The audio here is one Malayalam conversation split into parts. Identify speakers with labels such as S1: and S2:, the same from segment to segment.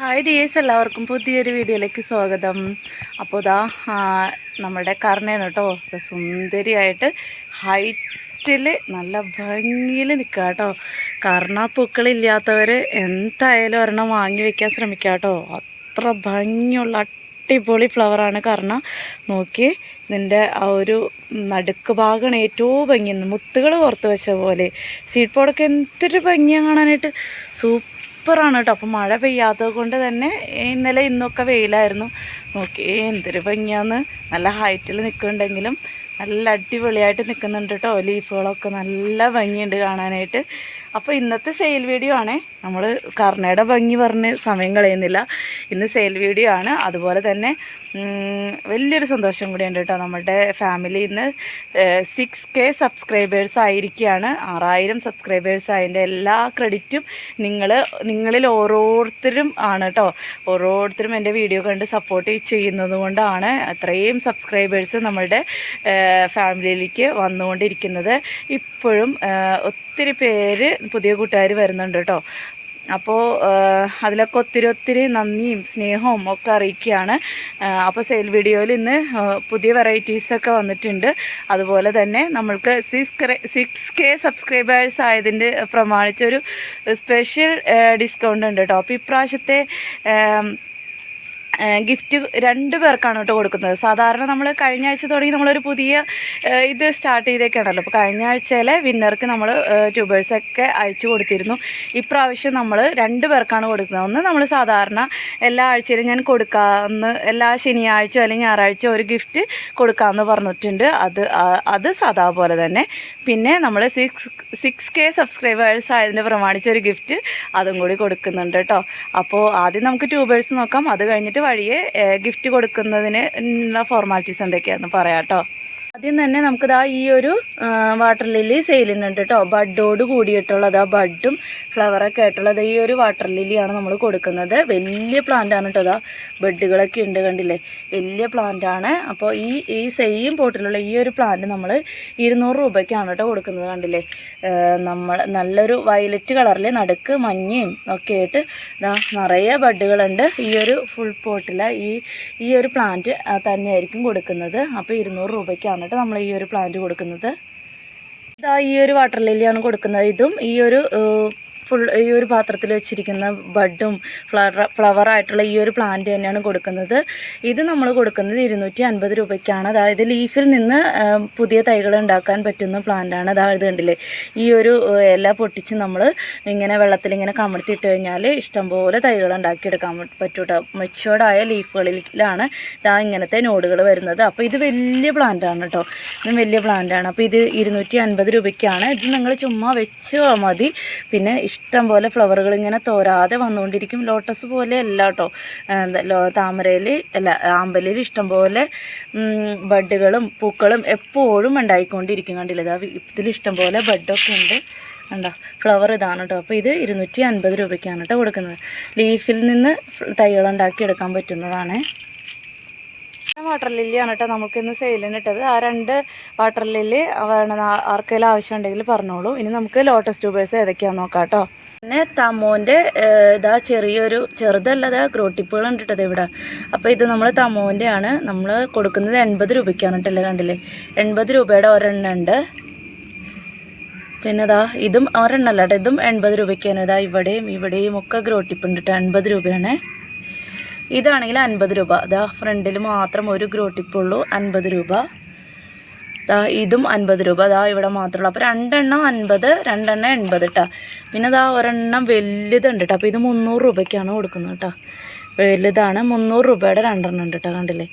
S1: ഹായ് ഡിയേഴ്സ് എല്ലാവർക്കും പുതിയൊരു വീഡിയോയിലേക്ക് സ്വാഗതം. അപ്പോൾ ഇതാ നമ്മുടെ കർണേന്ന് കേട്ടോ. സുന്ദരിയായിട്ട് ഹൈറ്റിൽ നല്ല ഭംഗിയിൽ നിൽക്കുക കേട്ടോ. കർണ പൂക്കളില്ലാത്തവർ എന്തായാലും ഒരെണ്ണം വാങ്ങി വെക്കാൻ ശ്രമിക്കുക കേട്ടോ. അത്ര ഭംഗിയുള്ള അടിപൊളി ഫ്ലവറാണ് കർണ. നോക്കി ഇതിന്റെ ആ ഒരു നടുക്ക് ഭാഗമാണ് ഏറ്റവും ഭംഗി. മുത്തുകൾ പുറത്ത് വെച്ച പോലെ. സീഡ് പോടൊക്കെ എന്തൊരു ഭംഗിയാണ് കാണാനായിട്ട്. സൂപ്പറാണ് കേട്ടോ. അപ്പോൾ മഴ പെയ്യാത്തത് കൊണ്ട് തന്നെ ഇന്നലെ ഇന്നൊക്കെ വെയിലായിരുന്നു. നോക്കി എന്തൊരു ഭംഗിയാന്ന്. നല്ല ഹൈറ്റിൽ നിൽക്കുന്നുണ്ടെങ്കിലും നല്ല അടിപൊളിയായിട്ട് നിൽക്കുന്നുണ്ട് കേട്ടോ. ലീഫുകളൊക്കെ നല്ല ഭംഗിയുണ്ട് കാണാനായിട്ട്. അപ്പോൾ ഇന്നത്തെ സെയിൽ വീഡിയോ ആണേ. നമ്മൾ കർണയുടെ ഭംഗി പറഞ്ഞ് സമയം കളയുന്നില്ല. ഇന്ന് സെയിൽ വീഡിയോ ആണ്. അതുപോലെ തന്നെ വലിയൊരു സന്തോഷം കൂടിയുണ്ട് കേട്ടോ. നമ്മുടെ ഫാമിലി ഇന്ന് സിക്സ് കെ സബ്സ്ക്രൈബേഴ്സ് ആയിരിക്കുകയാണ്. ആറായിരം സബ്സ്ക്രൈബേഴ്സ് അതിന്റെ എല്ലാ ക്രെഡിറ്റും നിങ്ങൾ നിങ്ങളിൽ ഓരോരുത്തരും ആണ് കേട്ടോ. ഓരോരുത്തരും എന്റെ വീഡിയോ കണ്ട് സപ്പോർട്ട് ചെയ്യുന്നത് കൊണ്ടാണ് അത്രയും സബ്സ്ക്രൈബേഴ്സ് നമ്മളുടെ ഫാമിലിയിലേക്ക് വന്നുകൊണ്ടിരിക്കുന്നത്. ഇപ്പോഴും ഒത്തിരി പേര് പുതിയ കൂട്ടുകാർ വരുന്നുണ്ട് കേട്ടോ. അപ്പോൾ അതിലൊക്കെ ഒത്തിരി ഒത്തിരി നന്ദിയും സ്നേഹവും ഒക്കെ അറിയിക്കുകയാണ്. അപ്പോൾ സെയിൽ വീഡിയോയിൽ ഇന്ന് പുതിയ വെറൈറ്റീസൊക്കെ വന്നിട്ടുണ്ട്. അതുപോലെ തന്നെ നമ്മൾക്ക് സിക്സ് കെ സബ്സ്ക്രൈബേഴ്സ് ആയതിന്റെ പ്രമാണിച്ചൊരു സ്പെഷ്യൽ ഡിസ്കൗണ്ട് ഉണ്ട് കേട്ടോ. അപ്പോൾ ഇപ്രാവശ്യത്തെ ഗിഫ്റ്റ് രണ്ട് പേർക്കാണ് കേട്ടോ കൊടുക്കുന്നത്. സാധാരണ നമ്മൾ കഴിഞ്ഞ ആഴ്ച തുടങ്ങി നമ്മളൊരു പുതിയ ഇത് സ്റ്റാർട്ട് ചെയ്തേക്കാണല്ലോ. അപ്പോൾ കഴിഞ്ഞ ആഴ്ചയിലെ വിന്നർക്ക് നമ്മൾ ട്യൂബേഴ്സൊക്കെ അയച്ചു കൊടുത്തിരുന്നു. ഇപ്രാവശ്യം നമ്മൾ രണ്ട് പേർക്കാണ് കൊടുക്കുന്നത്. ഒന്ന് നമ്മൾ സാധാരണ എല്ലാ ആഴ്ചയിലും ഞാൻ കൊടുക്കാമെന്ന് എല്ലാ ശനിയാഴ്ചയോ അല്ലെങ്കിൽ ഞായറാഴ്ച ഒരു ഗിഫ്റ്റ് കൊടുക്കാമെന്ന് പറഞ്ഞിട്ടുണ്ട്. അത് അത് സാധാ പോലെ തന്നെ. പിന്നെ നമ്മൾ സിക്സ് സിക്സ് കെ സബ്സ്ക്രൈബേഴ്സ് ആയതിനെ പ്രമാണിച്ച ഒരു ഗിഫ്റ്റ് അതും കൂടി കൊടുക്കുന്നുണ്ട് കേട്ടോ. അപ്പോൾ ആദ്യം നമുക്ക് ട്യൂബേഴ്സ് നോക്കാം. അത് കഴിഞ്ഞിട്ട് വഴിയെ ഗിഫ്റ്റ് കൊടുക്കുന്നതിന് ഫോർമാലിറ്റീസ് എന്തൊക്കെയാണെന്ന് പറയാം കേട്ടോ ആദ്യം തന്നെ നമുക്കിതാ ഈ ഒരു വാട്ടർ ലില്ലി സെയിൽ ചെയ്യുന്നുണ്ട് കേട്ടോ ബഡോട് കൂടിയിട്ടുള്ളത് ആ ബഡും ഫ്ലവറൊക്കെ ആയിട്ടുള്ളത് ഈ ഒരു വാട്ടർ ലില്ലിയാണ് നമ്മൾ കൊടുക്കുന്നത്. വലിയ പ്ലാന്റ് ആണ് കേട്ടോ അതാ ബെഡുകളൊക്കെ ഉണ്ട് കണ്ടില്ലേ? വലിയ പ്ലാന്റ് ആണ്. അപ്പോൾ ഈ ഈ സെയിം പോട്ടിലുള്ള ഈ ഒരു പ്ലാന്റ് നമ്മൾ ഇരുന്നൂറ് രൂപയ്ക്കാണ് കേട്ടോ കൊടുക്കുന്നത് കണ്ടില്ലേ? നമ്മൾ നല്ലൊരു വയലറ്റ് കളറിൽ നടുക്ക് മഞ്ഞയും ഒക്കെ ആയിട്ട് ഇതാ നിറയെ ബഡുകളുണ്ട്. ഈ ഒരു ഫുൾ പോട്ടിൽ ഈ ഈ ഒരു പ്ലാന്റ് തന്നെയായിരിക്കും കൊടുക്കുന്നത്. അപ്പോൾ ഇരുന്നൂറ് രൂപയ്ക്കാണ് കേട്ടോ നമ്മൾ ഈ ഒരു പ്ലാന്റ് കൊടുക്കുന്നത്. ഇതാ ഈ ഒരു വാട്ടർ ലില്ലിയാണ് കൊടുക്കുന്നത്. ഇതും ഈ ഒരു ഫുൾ ഈ ഒരു പാത്രത്തിൽ വെച്ചിരിക്കുന്ന ബഡും ഫ്ലവർ ഫ്ലവറായിട്ടുള്ള ഈ ഒരു പ്ലാന്റ് തന്നെയാണ് കൊടുക്കുന്നത്. ഇത് നമ്മൾ കൊടുക്കുന്നത് ഇരുന്നൂറ്റി അൻപത് രൂപയ്ക്കാണ്. അതായത് ലീഫിൽ നിന്ന് പുതിയ തൈകൾ ഉണ്ടാക്കാൻ പറ്റുന്ന പ്ലാന്റാണ് അതായത് കണ്ടില്ലേ? ഈ ഒരു ഇല പൊട്ടിച്ച് നമ്മൾ ഇങ്ങനെ വെള്ളത്തിൽ ഇങ്ങനെ കമഴ്ത്തിയിട്ട് കഴിഞ്ഞാൽ ഇഷ്ടംപോലെ തൈകൾ ഉണ്ടാക്കിയെടുക്കാൻ പറ്റൂട്ടോ. മെച്ചുവേർഡായ ലീഫുകളിലാണ് ഇതാ ഇങ്ങനത്തെ നോഡുകൾ വരുന്നത്. അപ്പോൾ ഇത് വലിയ പ്ലാന്റാണ് കേട്ടോ ഇത് വലിയ പ്ലാന്റാണ് അപ്പോൾ ഇത് ഇരുന്നൂറ്റി അൻപത് രൂപയ്ക്കാണ്. ഇത് നിങ്ങൾ ചുമ്മാ വെച്ച് മതി. പിന്നെ ഇഷ്ടം പോലെ ഫ്ലവറുകൾ ഇങ്ങനെ തോരാതെ വന്നുകൊണ്ടിരിക്കും. ലോട്ടസ് പോലെ അല്ല കേട്ടോ താമരയിൽ അല്ല ആമ്പലിൽ ഇഷ്ടം പോലെ ബഡുകളും പൂക്കളും എപ്പോഴും ഉണ്ടായിക്കൊണ്ടിരിക്കും. കണ്ടില്ല ഇതാ ഇതിൽ ഇഷ്ടം പോലെ ബഡൊക്കെ ഉണ്ട്. കണ്ടോ ഫ്ലവർ ഇതാണ് കേട്ടോ അപ്പോൾ ഇത് ഇരുന്നൂറ്റി അൻപത് രൂപയ്ക്കാണ് കേട്ടോ കൊടുക്കുന്നത്. ലീഫിൽ നിന്ന് തൈകൾ എടുക്കാൻ പറ്റുന്നതാണ്. വാട്ടർ ലില്ലിയാണ് കേട്ടോ നമുക്ക് ഇന്ന് സെയിലിന് ഇട്ടത്. ആ രണ്ട് വാട്ടർ ലില്ലി വേണം ആർക്കെങ്കിലും ആവശ്യമുണ്ടെങ്കിൽ പറഞ്ഞോളൂ. ഇനി നമുക്ക് ലോട്ടസ് ട്യൂബേഴ്സ് ഏതൊക്കെയാണെന്ന് നോക്കാം കേട്ടോ. പിന്നെ തമോന്റെ ഇതാ ചെറിയൊരു ചെറുതല്ലത് ഗ്രോട്ടിപ്പുകളുണ്ട് കേട്ടത് ഇവിടെ. അപ്പോൾ ഇത് നമ്മൾ തമോന്റെ ആണ് നമ്മൾ കൊടുക്കുന്നത് എൺപത് രൂപയ്ക്കാണ് കേട്ടല്ലേ കണ്ടില്ലേ? എൺപത് രൂപയുടെ ഒരെണ്ണം ഉണ്ട്. പിന്നെ ഇതാ ഇതും ഒരെണ്ണല്ല കേട്ടോ. ഇതും എൺപത് രൂപയ്ക്കാണ്. ഇതാ ഇവിടെയും ഇവിടെയും ഒക്കെ ഗ്രോട്ടിപ്പുണ്ട് കേട്ടോ. എൺപത് രൂപയാണ്. ഇതാണെങ്കിൽ അൻപത് രൂപ. ഇതാ ഫ്രണ്ടിൽ മാത്രം ഒരു ഗ്രോട്ടിപ്പുള്ളൂ അൻപത് രൂപ. ദാ ഇതും അൻപത് രൂപ. ദാ ഇവിടെ മാത്രമുള്ളൂ അപ്പോൾ രണ്ടെണ്ണം അൻപത് രണ്ടെണ്ണം എൺപത് കേട്ടോ പിന്നെ ദാ ഒരെണ്ണം വലുതുണ്ട് കേട്ടോ അപ്പോൾ ഇത് മുന്നൂറ് രൂപയ്ക്കാണ് കൊടുക്കുന്നത് കേട്ടോ വലുതാണ് മുന്നൂറ് രൂപയുടെ രണ്ടെണ്ണം ഉണ്ട് കേട്ടോ കണ്ടില്ലേ?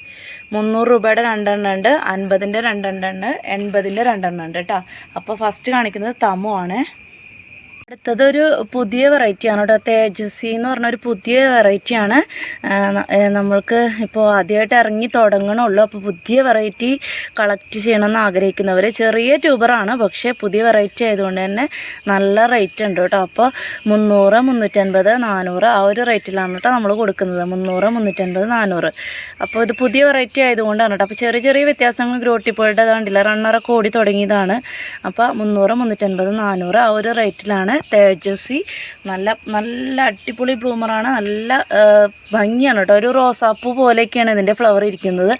S1: മുന്നൂറ് രൂപയുടെ രണ്ടെണ്ണം ഉണ്ട് അൻപതിന്റെ രണ്ടെണ്ണം ഉണ്ട് എൺപതിന്റെ രണ്ടെണ്ണം ഉണ്ട് കേട്ടോ അപ്പോൾ ഫസ്റ്റ് കാണിക്കുന്നത് തമു ആണ് അടുത്തതൊരു പുതിയ വെറൈറ്റിയാണ് കേട്ടോ. തേജസ്വി എന്ന് പറഞ്ഞ ഒരു പുതിയ വെറൈറ്റിയാണ്. നമ്മൾക്ക് ഇപ്പോൾ ആദ്യമായിട്ട് ഇറങ്ങി തുടങ്ങണുള്ളൂ. അപ്പോൾ പുതിയ വെറൈറ്റി കളക്ട് ചെയ്യണമെന്ന് ആഗ്രഹിക്കുന്നവർ ചെറിയ ട്യൂബറാണ്. പക്ഷേ പുതിയ വെറൈറ്റി ആയതുകൊണ്ട് തന്നെ നല്ല റേറ്റ് ഉണ്ട് കേട്ടോ. അപ്പോൾ മുന്നൂറ് മുന്നൂറ്റൻപത് നാനൂറ് ആ ഒരു റേറ്റിലാണ് കേട്ടോ നമ്മൾ കൊടുക്കുന്നത്. മുന്നൂറ് മുന്നൂറ്റൻപത് നാനൂറ്. അപ്പോൾ ഇത് പുതിയ വെറൈറ്റി ആയതുകൊണ്ടാണ് കേട്ടോ. അപ്പോൾ ചെറിയ ചെറിയ വ്യത്യാസങ്ങൾ ഗ്രോട്ടിപ്പോയിട്ട് കണ്ടില്ല? റണ്ണറൊക്കെ ഓടി തുടങ്ങിയതാണ്. അപ്പോൾ മുന്നൂറ് മുന്നൂറ്റൻപത് നാനൂറ് ആ ഒരു റേറ്റിലാണ് തേജസ്വി. നല്ല നല്ല അടിപൊളി ബ്ലൂമറാണ്. നല്ല ഭംഗിയാണ് കേട്ടോ. ഒരു റോസാപ്പൂ പോലെയൊക്കെയാണ് ഇതിന്റെ ഫ്ലവർ ഇരിക്കുന്നത്.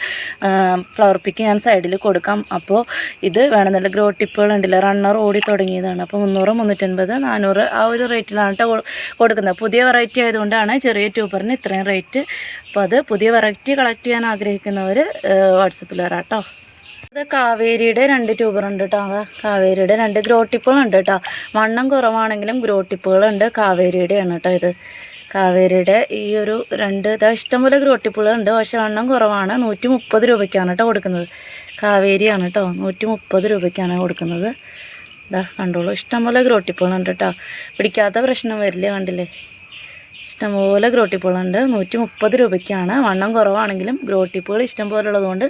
S1: ഫ്ലവർ പിക്ക് ഞാൻ സൈഡിൽ കൊടുക്കാം. അപ്പോൾ ഇത് വേണമെന്നുള്ള ഗ്രോ ടിപ്പുകൾ ഉണ്ടല്ലോ. റണ്ണർ ഓടി തുടങ്ങിയതാണ്. അപ്പോൾ മുന്നൂറ് മുന്നൂറ്റൻപത് നാനൂറ് ആ ഒരു റേറ്റിലാണ് കേട്ടോ കൊടുക്കുന്നത്. പുതിയ വെറൈറ്റി ആയതുകൊണ്ടാണ് ചെറിയ ട്യൂബറിന് ഇത്രയും റേറ്റ് അപ്പോൾ അത് പുതിയ വെറൈറ്റി കളക്ട് ചെയ്യാൻ ആഗ്രഹിക്കുന്നവർ വാട്സപ്പിൽ വരാം കേട്ടോ ഇത് കാവേരിയുടെ രണ്ട് ട്യൂബറുണ്ട് കേട്ടോ കാവേരിയുടെ രണ്ട് ഗ്രോട്ടിപ്പുകളുണ്ട് കേട്ടോ വണ്ണം കുറവാണെങ്കിലും ഗ്രോട്ടിപ്പുകളുണ്ട് കാവേരിയുടെ ആണ് കേട്ടോ ഇത്. കാവേരിയുടെ ഈ ഒരു രണ്ട് ഇതാ ഇഷ്ടംപോലെ ഗ്രോട്ടിപ്പുകളുണ്ട് പക്ഷെ വണ്ണം കുറവാണ്. നൂറ്റി മുപ്പത് രൂപയ്ക്കാണ് കേട്ടോ കൊടുക്കുന്നത്. കാവേരിയാണ് കേട്ടോ നൂറ്റി മുപ്പത് രൂപയ്ക്കാണ് കൊടുക്കുന്നത്. ഇതാ കണ്ടോളൂ. ഇഷ്ടംപോലെ ഗ്രോട്ടിപ്പുകളുണ്ട് കേട്ടോ പിടിക്കാത്ത പ്രശ്നം വരില്ലേ കണ്ടില്ലേ? ഇഷ്ടംപോലെ ഗ്രോട്ടിപ്പുകളുണ്ട് നൂറ്റി മുപ്പത് രൂപയ്ക്കാണ്. വണ്ണം കുറവാണെങ്കിലും ഗ്രോട്ടിപ്പുകൾ ഇഷ്ടം പോലെ ഉള്ളതുകൊണ്ട്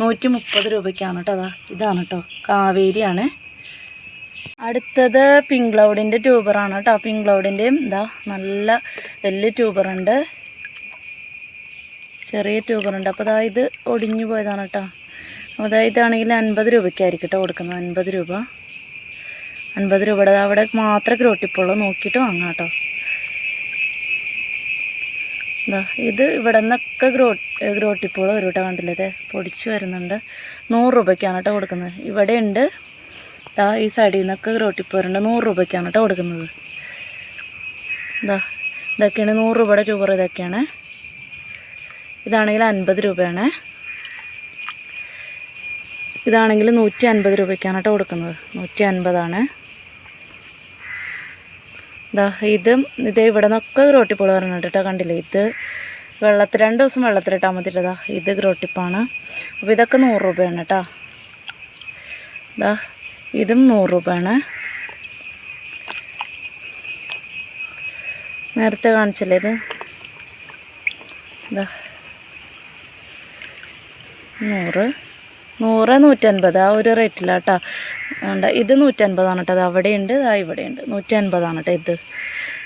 S1: നൂറ്റി മുപ്പത് രൂപയ്ക്കാണ് കേട്ടോ അതാ ഇതാണ് കേട്ടോ കാവേരിയാണ്. അടുത്തത് പിങ്ക് ക്ലൗഡിന്റെ ട്യൂബറാണ് കേട്ടോ പിങ്ക് ക്ലൗഡിന്റെയും ഇതാ നല്ല വലിയ ട്യൂബറുണ്ട്. ചെറിയ ട്യൂബറുണ്ട്. അപ്പോൾ അതാ ഇത് ഒടിഞ്ഞു പോയതാണ് കേട്ടോ അപ്പോൾ ഇതാണെങ്കിൽ അൻപത് രൂപയ്ക്കായിരിക്കും കേട്ടോ കൊടുക്കുന്നത്. അൻപത് രൂപ. അൻപത് രൂപയുടെ അവിടെ മാത്രമേ ഗ്രോട്ടിപ്പുള്ളൂ നോക്കിയിട്ട് വാങ്ങാം കേട്ടോ ഇത് ഇവിടെ നിന്നൊക്കെ ഗ്രോ ഗ്രോട്ടിപ്പോൾ ഒരു കേട്ടോ കണ്ടില്ലേ പൊടിച്ചു വരുന്നുണ്ട്. നൂറ് രൂപയ്ക്കാണ് കേട്ടോ കൊടുക്കുന്നത്. ഇവിടെ ഉണ്ട് ദാ ഈ സൈഡിൽ നിന്നൊക്കെ ഗ്രോട്ടിപ്പോരുണ്ട് നൂറ് രൂപയ്ക്കാണ് കേട്ടോ കൊടുക്കുന്നത്. ദാ ഇതൊക്കെയാണ് നൂറ് രൂപയുടെ ട്യൂബർ ഇതൊക്കെയാണ്. ഇതാണെങ്കിൽ അൻപത് രൂപയാണ്. ഇതാണെങ്കിൽ നൂറ്റി അൻപത് രൂപയ്ക്കാണ് കേട്ടോ കൊടുക്കുന്നത്. നൂറ്റി അൻപതാണ്. ദാ ഇതും ഇതേ ഇവിടെ നിന്നൊക്കെ ഗ്രോട്ടിപ്പുകൾ വരുന്നുണ്ട് കേട്ടോ കണ്ടില്ലേ? ഇത് വെള്ളത്തിൽ രണ്ട് ദിവസം വെള്ളത്തിലിട്ടാൽ മതി ഇതാ ഇത് ഗ്രോട്ടിപ്പാണ് അപ്പോൾ ഇതൊക്കെ നൂറ് രൂപയാണ് കേട്ടോ. ഇതാ ഇതും നൂറ് രൂപയാണ്. നേരത്തെ കാണിച്ചില്ലേ ഇത്? ഇതാ നൂറ്. നൂറ് നൂറ്റൻപത് ആ ഒരു റേറ്റിലാണ് കേട്ടോ ഉണ്ട് ഇത് നൂറ്റൻപതാണ് കേട്ടോ അത് അവിടെയുണ്ട് ആ ഇവിടെയുണ്ട്. നൂറ്റൻപതാണ് കേട്ടോ ഇത്.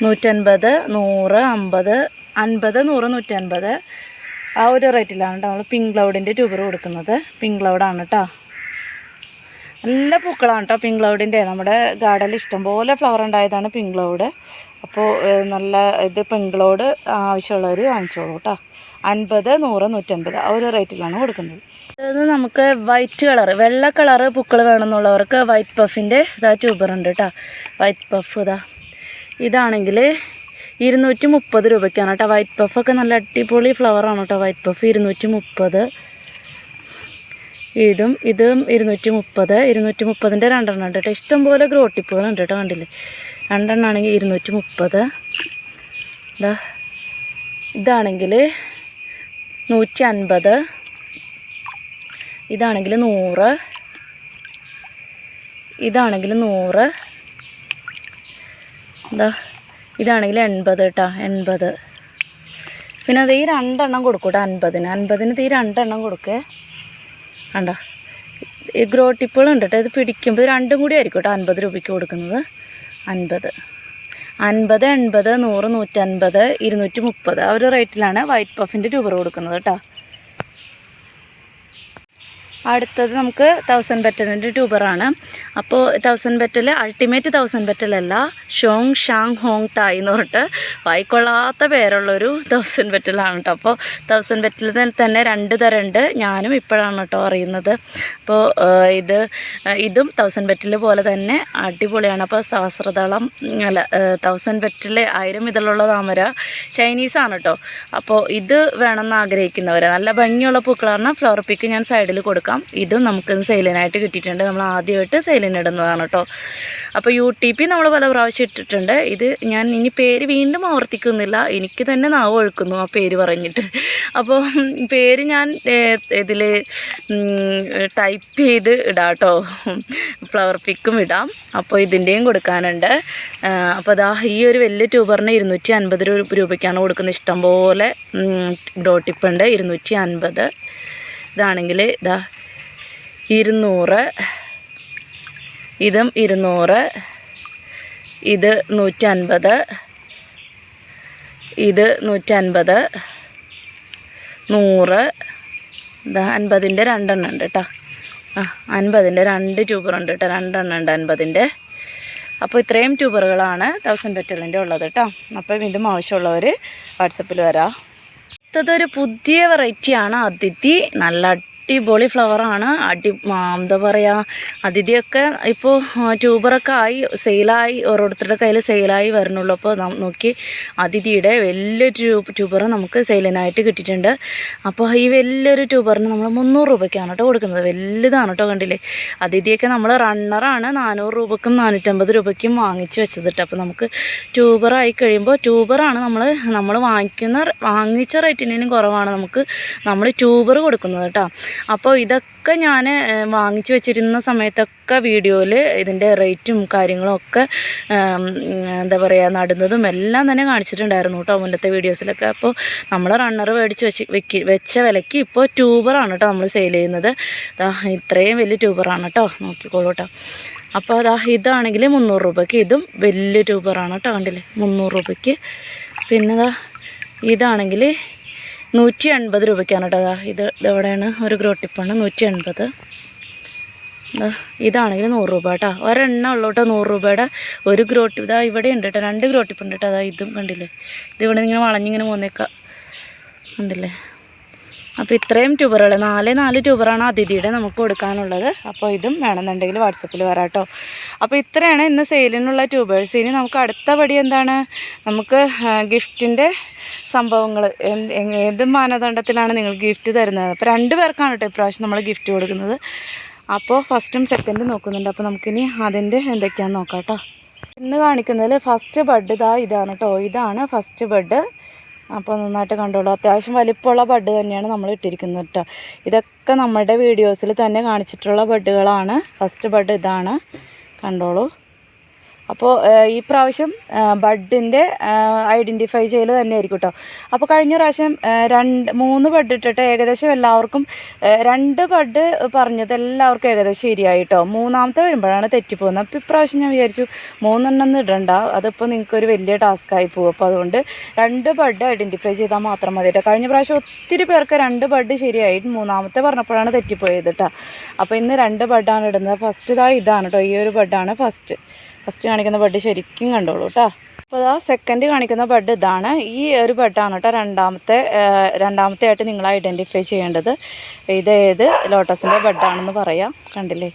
S1: നൂറ്റൻപത് നൂറ് അമ്പത് അൻപത് നൂറ് നൂറ്റൻപത്. ആ ഒരു റേറ്റിലാണ് കേട്ടോ നമ്മൾ പിങ്ക് ക്ലൗഡിന്റെ ട്യൂബർ കൊടുക്കുന്നത്. പിങ്ക് ക്ലൗഡാണ് കേട്ടോ നല്ല പൂക്കളാണ് കേട്ടോ പിങ്ക് ക്ലൗഡിന്റെ നമ്മുടെ ഗാർഡനിൽ ഇഷ്ടംപോലെ ഫ്ലവർ ഉണ്ടായതാണ് പിങ്ക് ക്ലൗഡ്. അപ്പോൾ നല്ല ഇത് പിങ്ക് ക്ലൗഡ് ആവശ്യമുള്ളവർ വാങ്ങിച്ചോളൂ കേട്ടോ അൻപത് നൂറ് നൂറ്റൻപത് ആ ഒരു റേറ്റിലാണ് കൊടുക്കുന്നത്. അതായത് നമുക്ക് വൈറ്റ് കളർ വെള്ള കളർ പൂക്കൾ വേണമെന്നുള്ളവർക്ക് വൈറ്റ് പഫിന്റെ ഇതാ ട്യൂബർ ഉണ്ട് കേട്ടോ വൈറ്റ് പഫ് ഇതാ. ഇതാണെങ്കിൽ ഇരുന്നൂറ്റി മുപ്പത് രൂപയ്ക്കാണ് കേട്ടോ വൈറ്റ് പഫൊക്കെ നല്ല അടിപൊളി ഫ്ലവറാണ് കേട്ടോ വൈറ്റ് പഫ് ഇരുന്നൂറ്റി മുപ്പത് ഇതും ഇതും ഇരുന്നൂറ്റി മുപ്പത് ഇരുന്നൂറ്റി മുപ്പതിന്റെ രണ്ടെണ്ണം ഉണ്ട് കേട്ടോ ഇഷ്ടംപോലെ ഗ്രോട്ടിപ്പുകളുണ്ട് കേട്ടോ കണ്ടില്ലേ രണ്ടെണ്ണം ആണെങ്കിൽ ഇരുന്നൂറ്റി മുപ്പത് ഇതാ. ഇതാണെങ്കിൽ നൂറ്റി അൻപത് ഇതാണെങ്കിൽ നൂറ്. ഇതാണെങ്കിൽ നൂറ്. എന്താ ഇതാണെങ്കിൽ എൺപത് കേട്ടോ എൺപത്. പിന്നെ അത് ഈ രണ്ടെണ്ണം കൊടുക്കും കേട്ടോ അൻപതിന്. അൻപതിന് ഇത് ഈ രണ്ടെണ്ണം കൊടുക്കേ. കണ്ടോ? ഗ്രോ ടിപ്പുകളുണ്ട് കേട്ടോ ഇത് പിടിക്കുമ്പോൾ രണ്ടും കൂടി ആയിരിക്കും കേട്ടോ അൻപത് രൂപയ്ക്ക് കൊടുക്കുന്നത്. അൻപത്. അൻപത് എൺപത് നൂറ് നൂറ്റൻപത് ഇരുന്നൂറ്റി മുപ്പത് ആ ഒരു റേറ്റിലാണ് വൈറ്റ് പഫിന്റെ ട്യൂബർ കൊടുക്കുന്നത് കേട്ടോ. അടുത്തത് നമുക്ക് തൗസൻഡ് ബെറ്റലിന്റെ ട്യൂബറാണ്. അപ്പോൾ തൗസൻഡ് ബെറ്റൽ അൾട്ടിമേറ്റ് തൗസൻഡ് ബെറ്റലല്ല. ഷോങ് ഷാങ് ഹോങ് തായ് എന്ന് പറഞ്ഞിട്ട് വായിക്കൊള്ളാത്ത പേരുള്ളൊരു തൗസൻഡ് ബെറ്റലാണ് കേട്ടോ അപ്പോൾ തൗസൻഡ് ബെറ്റൽ തന്നെ രണ്ട് തരമുണ്ട് ഞാനും ഇപ്പോഴാണ് കേട്ടോ അറിയുന്നത്. അപ്പോൾ ഇത് ഇതും തൗസൻഡ് ബെറ്റൽ പോലെ തന്നെ അടിപൊളിയാണ്. അപ്പോൾ സഹസ്രതളം അല്ല തൗസൻഡ് ബെറ്റൽ ആയിരം ഇതിലുള്ള താമര ചൈനീസാണ് കേട്ടോ അപ്പോൾ ഇത് വേണമെന്ന് ആഗ്രഹിക്കുന്നവർ നല്ല ഭംഗിയുള്ള പൂക്കളാണ്. ഫ്ലവർ പിക്ക് ഞാൻ സൈഡിൽ കൊടുക്കാം. ഇതും നമുക്ക് സെയിലിനായിട്ട് കിട്ടിയിട്ടുണ്ട്. നമ്മൾ ആദ്യമായിട്ട് സെയിലിന് ഇടുന്നതാണ് കേട്ടോ. അപ്പോൾ യു ടി പി നമ്മൾ പല പ്രാവശ്യം ഇട്ടിട്ടുണ്ട്. ഇത് ഞാൻ ഇനി പേര് വീണ്ടും ആവർത്തിക്കുന്നില്ല. എനിക്ക് തന്നെ നാവ് ഒഴുക്കുന്നു ആ പേര് പറഞ്ഞിട്ട്. അപ്പോൾ പേര് ഞാൻ ഇതിൽ ടൈപ്പ് ചെയ്ത് ഇടാം കേട്ടോ. ഫ്ലവർ പിക്കും ഇടാം. അപ്പോൾ ഇതിന്റെയും കൊടുക്കാനുണ്ട്. അപ്പോൾ അതാ ഈ ഒരു വലിയ ട്യൂബറിന് ഇരുന്നൂറ്റി അൻപത് രൂപയ്ക്കാണ് കൊടുക്കുന്നത്. ഇഷ്ടംപോലെ ഡോട്ടിപ്പുണ്ട്. ഇരുന്നൂറ്റി അൻപത് ഇതാണെങ്കിൽ ഇതാ ഇരുന്നൂറ്. ഇതും ഇരുന്നൂറ്. ഇത് നൂറ്റൻപത്. ഇത് നൂറ്റൻപത്. നൂറ്. ഇതാ അൻപതിന്റെ രണ്ടെണ്ണം ഉണ്ട് കേട്ടോ ആ അൻപതിന്റെ രണ്ട് ട്യൂബറുണ്ട് കേട്ടോ രണ്ടെണ്ണം ഉണ്ട് അൻപതിന്റെ. അപ്പോൾ ഇത്രയും ട്യൂബറുകളാണ് തൗസൻഡ് പെറ്റലിന്റെ ഉള്ളത് കേട്ടോ അപ്പോൾ വീണ്ടും ആവശ്യമുള്ളവർ വാട്സപ്പിൽ വരാം. അടുത്തതൊരു പുതിയ വെറൈറ്റിയാണ് അതിഥി. നല്ല അടിപൊളി ഫ്ലവറാണ് അടി എന്താ പറയുക അതിഥിയൊക്കെ ഇപ്പോൾ ട്യൂബറൊക്കെ ആയി സെയിലായി ഓരോരുത്തരുടെ കയ്യിൽ സെയിലായി വരണുള്ളൂ അപ്പോൾ നോക്കി അതിഥിയുടെ വലിയൊരു ട്യൂബ് ട്യൂബർ നമുക്ക് സെയിലിനായിട്ട് കിട്ടിയിട്ടുണ്ട്. അപ്പോൾ ഈ വലിയൊരു ട്യൂബറിന് നമ്മൾ മുന്നൂറ് രൂപയ്ക്കാണ് കേട്ടോ കൊടുക്കുന്നത്. വലുതാണ് കേട്ടോ കണ്ടില്ലേ? അതിഥിയൊക്കെ നമ്മൾ റണ്ണറാണ് നാനൂറ് രൂപക്കും നാനൂറ്റമ്പത് രൂപയ്ക്കും വാങ്ങിച്ച് വെച്ചത് കേട്ടോ. അപ്പോൾ നമുക്ക് ട്യൂബറായി കഴിയുമ്പോൾ ട്യൂബറാണ് നമ്മൾ നമ്മൾ വാങ്ങിക്കുന്ന വാങ്ങിച്ച റേറ്റിനും കുറവാണ് നമുക്ക് നമ്മൾ ട്യൂബർ കൊടുക്കുന്നത് കേട്ടോ. അപ്പോൾ ഇതൊക്കെ ഞാൻ വാങ്ങിച്ചു വെച്ചിരുന്ന സമയത്തൊക്കെ വീഡിയോയിൽ ഇതിന്റെ റേറ്റും കാര്യങ്ങളും ഒക്കെ എന്താ പറയുക നടുന്നതും എല്ലാം തന്നെ കാണിച്ചിട്ടുണ്ടായിരുന്നു കേട്ടോ മുന്നത്തെ വീഡിയോസിലൊക്കെ. അപ്പോൾ നമ്മൾ റണ്ണർ മേടിച്ച് വെച്ച് വെക്കി വെച്ച വിലയ്ക്ക് ഇപ്പോൾ ട്യൂബറാണ് കേട്ടോ നമ്മൾ സെയിൽ ചെയ്യുന്നത്. ഇത്രയും വലിയ ട്യൂബറാണ് കേട്ടോ. നോക്കിക്കോളൂ കേട്ടോ. അപ്പോൾ അതാ ഇതാണെങ്കിൽ മുന്നൂറ് രൂപയ്ക്ക് ഇതും വലിയ ട്യൂബറാണ് കേട്ടോ കണ്ടില്ലേ? മുന്നൂറ് രൂപയ്ക്ക്. പിന്നെ ഇതാണെങ്കിൽ നൂറ്റി എൺപത് രൂപയ്ക്കാണ് കേട്ടോ. ഇത് ഇതെവിടെയാണ്? ഒരു ഗ്രോട്ടിപ്പാണ് നൂറ്റി എൺപത് ഇതാണെങ്കിൽ നൂറ് രൂപ കേട്ടോ. ഒരെണ്ണ ഉള്ളൂ കേട്ടോ നൂറ് രൂപയുടെ ഒരു ഗ്രോട്ടി ഇതാ ഇവിടെ ഉണ്ട് കേട്ടോ. രണ്ട് ഗ്രോട്ടിപ്പ് ഉണ്ട് കേട്ടോ. അതാ ഇതും കണ്ടില്ലേ? ഇത് ഇവിടെ ഇങ്ങനെ വളഞ്ഞിങ്ങനെ പോന്നേക്കാം കണ്ടില്ലേ? അപ്പോൾ ഇത്രയും ട്യൂബറുകൾ നാല് നാല് ട്യൂബറാണ് അതിഥിയുടെ നമുക്ക് കൊടുക്കാനുള്ളത്. അപ്പോൾ ഇതും വേണമെന്നുണ്ടെങ്കിൽ വാട്സപ്പിൽ വരാം കേട്ടോ അപ്പോൾ ഇത്രയാണ് ഇന്ന് സെയിലിനുള്ള ട്യൂബേഴ്സ് ഇനി നമുക്ക് അടുത്ത പടി എന്താണ്? നമുക്ക് ഗിഫ്റ്റിന്റെ സംഭവങ്ങൾ ഏത് മാനദണ്ഡത്തിലാണ് നിങ്ങൾ ഗിഫ്റ്റ് തരുന്നത്? അപ്പോൾ രണ്ട് പേർക്കാണ് കേട്ടോ ഇപ്രാവശ്യം നമ്മൾ ഗിഫ്റ്റ് കൊടുക്കുന്നത്. അപ്പോൾ ഫസ്റ്റും സെക്കൻഡും നോക്കുന്നുണ്ട്. അപ്പോൾ നമുക്കിനി അതിന്റെ എന്തൊക്കെയാണെന്ന് നോക്കാം കേട്ടോ. ഇന്ന് കാണിക്കുന്നതിൽ ഫസ്റ്റ് ബഡ് ഇതാ ഇതാണ് കേട്ടോ. ഇതാണ് ഫസ്റ്റ് ബഡ് അപ്പോൾ നന്നായിട്ട് കണ്ടോളൂ. അത്യാവശ്യം വലിപ്പമുള്ള ബഡ് തന്നെയാണ് നമ്മൾ ഇട്ടിരിക്കുന്നത് കേട്ടോ. ഇതൊക്കെ നമ്മുടെ വീഡിയോസിൽ തന്നെ കാണിച്ചിട്ടുള്ള ബഡുകളാണ്. ഫസ്റ്റ് ബഡ് ഇതാണ്. കണ്ടോളൂ. അപ്പോൾ ഈ പ്രാവശ്യം ബഡിന്റെ ഐഡന്റിഫൈ ചെയ്യൽ തന്നെ ആയിരിക്കും കേട്ടോ അപ്പോൾ കഴിഞ്ഞ പ്രാവശ്യം രണ്ട് മൂന്ന് ബഡ് ഇട്ടിട്ട് ഏകദേശം എല്ലാവർക്കും രണ്ട് ബഡ് പറഞ്ഞത് എല്ലാവർക്കും ഏകദേശം ശരിയായി കേട്ടോ മൂന്നാമത്തെ വരുമ്പോഴാണ് തെറ്റിപ്പോകുന്നത്. അപ്പോൾ ഇപ്രാവശ്യം ഞാൻ വിചാരിച്ചു മൂന്നെണ്ണം ഇടണ്ട. അതിപ്പോൾ നിങ്ങൾക്കൊരു വലിയ ടാസ്ക്കായി പോകും. അപ്പോൾ അതുകൊണ്ട് രണ്ട് ബഡ് ഐഡന്റിഫൈ ചെയ്താൽ മാത്രം മതി കേട്ടോ കഴിഞ്ഞ പ്രാവശ്യം ഒത്തിരി പേർക്ക് രണ്ട് ബഡ് ശരിയായി. മൂന്നാമത്തെ പറഞ്ഞപ്പോഴാണ് തെറ്റിപ്പോയത് കേട്ടോ അപ്പോൾ ഇന്ന് രണ്ട് ബഡാണ് ഇടുന്നത്. ഫസ്റ്റ് ഇതാ ഇതാണ് കേട്ടോ ഈ ഒരു ബഡാണ് ഫസ്റ്റ്. ഫസ്റ്റ് കാണിക്കുന്ന ബഡ് ശരിക്കും കണ്ടോളൂ കേട്ടോ അപ്പോൾ അതാ സെക്കൻഡ് കാണിക്കുന്ന ബഡ് ഇതാണ്. ഈ ഒരു ബഡാണ് കേട്ടോ രണ്ടാമത്തെ രണ്ടാമത്തെ ആയിട്ട് നിങ്ങൾ ഐഡന്റിഫൈ ചെയ്യേണ്ടത്. ഇത് ഏത് ലോട്ടസിന്റെ ബഡാണെന്ന് പറയാം. കണ്ടില്ലേ?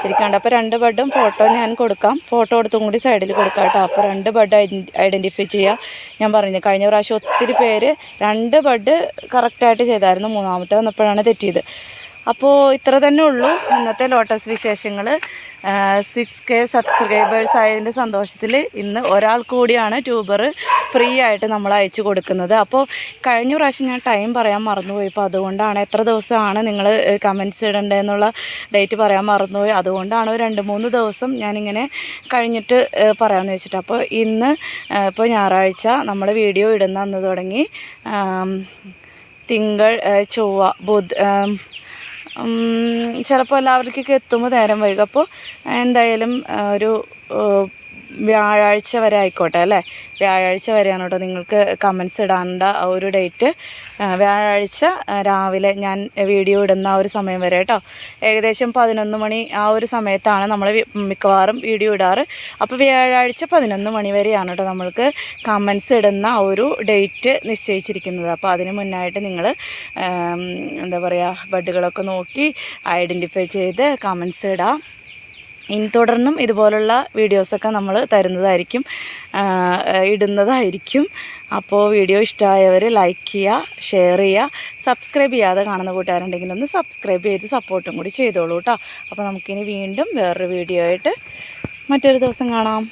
S1: ശരിക്കും കണ്ടോ? അപ്പോൾ രണ്ട് ബഡും ഫോട്ടോ ഞാൻ കൊടുക്കാം. ഫോട്ടോ എടുത്തും കൂടി സൈഡിൽ കൊടുക്കാം കേട്ടോ അപ്പോൾ രണ്ട് ബഡ് ഐഡന്റിഫൈ ചെയ്യുക ഞാൻ പറഞ്ഞു കഴിഞ്ഞ പ്രാവശ്യം ഒത്തിരി പേര് രണ്ട് ബഡ് കറക്റ്റായിട്ട് ചെയ്തായിരുന്നു. മൂന്നാമത്തെ വന്നപ്പോഴാണ് തെറ്റിയത്. അപ്പോൾ ഇത്ര തന്നെ ഉള്ളൂ. ഇന്നത്തെ ലോട്ടസ് വിശേഷങ്ങൾ സിക്സ് കെ സബ്സ്ക്രൈബേഴ്സ് ആയതിന്റെ സന്തോഷത്തിൽ ഇന്ന് ഒരാൾ കൂടിയാണ് ട്യൂബർ ഫ്രീ ആയിട്ട് നമ്മൾ അയച്ചു കൊടുക്കുന്നത്. അപ്പോൾ കഴിഞ്ഞ പ്രാവശ്യം ഞാൻ ടൈം പറയാൻ മറന്നുപോയി. അപ്പോൾ അതുകൊണ്ടാണ് എത്ര ദിവസമാണ് നിങ്ങൾ കമന്റ്സ് ഇടേണ്ടതെന്നുള്ള ഡേറ്റ് പറയാൻ മറന്നുപോയി. അതുകൊണ്ടാണ് രണ്ട് മൂന്ന് ദിവസം ഞാനിങ്ങനെ കഴിഞ്ഞിട്ട് പറയാമെന്ന് വെച്ചിട്ട്. അപ്പോൾ ഇന്ന് ഇപ്പോൾ ഞായറാഴ്ച നമ്മൾ വീഡിയോ ഇടുന്ന അന്ന് തുടങ്ങി തിങ്കൾ ചൊവ്വ ബുധ ചിലപ്പോൾ എല്ലാവർക്കൊക്കെ എത്തുമ്പോൾ നേരം വൈകും. അപ്പോൾ എന്തായാലും ഒരു വ്യാഴാഴ്ച വരെ ആയിക്കോട്ടെ അല്ലേ? വ്യാഴാഴ്ച വരെയാണ് കേട്ടോ നിങ്ങൾക്ക് കമൻസ് ഇടാണ്ട ആ ഒരു ഡേറ്റ് വ്യാഴാഴ്ച രാവിലെ ഞാൻ വീഡിയോ ഇടുന്ന ആ ഒരു സമയം വരെ കേട്ടോ. ഏകദേശം പതിനൊന്ന് മണി ആ ഒരു സമയത്താണ് നമ്മൾ മിക്കവാറും വീഡിയോ ഇടാറ്. അപ്പോൾ വ്യാഴാഴ്ച പതിനൊന്ന് മണി വരെയാണ് കേട്ടോ നമ്മൾക്ക് കമൻസ് ഇടുന്ന ആ ഒരു ഡേറ്റ് നിശ്ചയിച്ചിരിക്കുന്നത്. അപ്പോൾ അതിന് മുന്നായിട്ട് നിങ്ങൾ എന്താ പറയുക ബഡുകളൊക്കെ നോക്കി ഐഡന്റിഫൈ ചെയ്ത് കമൻസ് ഇടാം. ഇനി തുടർന്നും ഇതുപോലുള്ള വീഡിയോസൊക്കെ നമ്മൾ തരുന്നതായിരിക്കും. ഇടുന്നതായിരിക്കും. അപ്പോൾ വീഡിയോ ഇഷ്ടമായവർ ലൈക്ക് ചെയ്യുക ഷെയർ ചെയ്യുക സബ്സ്ക്രൈബ് ചെയ്യാതെ കാണുന്ന കൂട്ടുകാരുണ്ടെങ്കിൽ ഒന്ന് സബ്സ്ക്രൈബ് ചെയ്ത് സപ്പോർട്ടും കൂടി ചെയ്തോളൂ കേട്ടോ അപ്പോൾ നമുക്കിനി വീണ്ടും വേറൊരു വീഡിയോ ആയിട്ട് മറ്റൊരു ദിവസം കാണാം.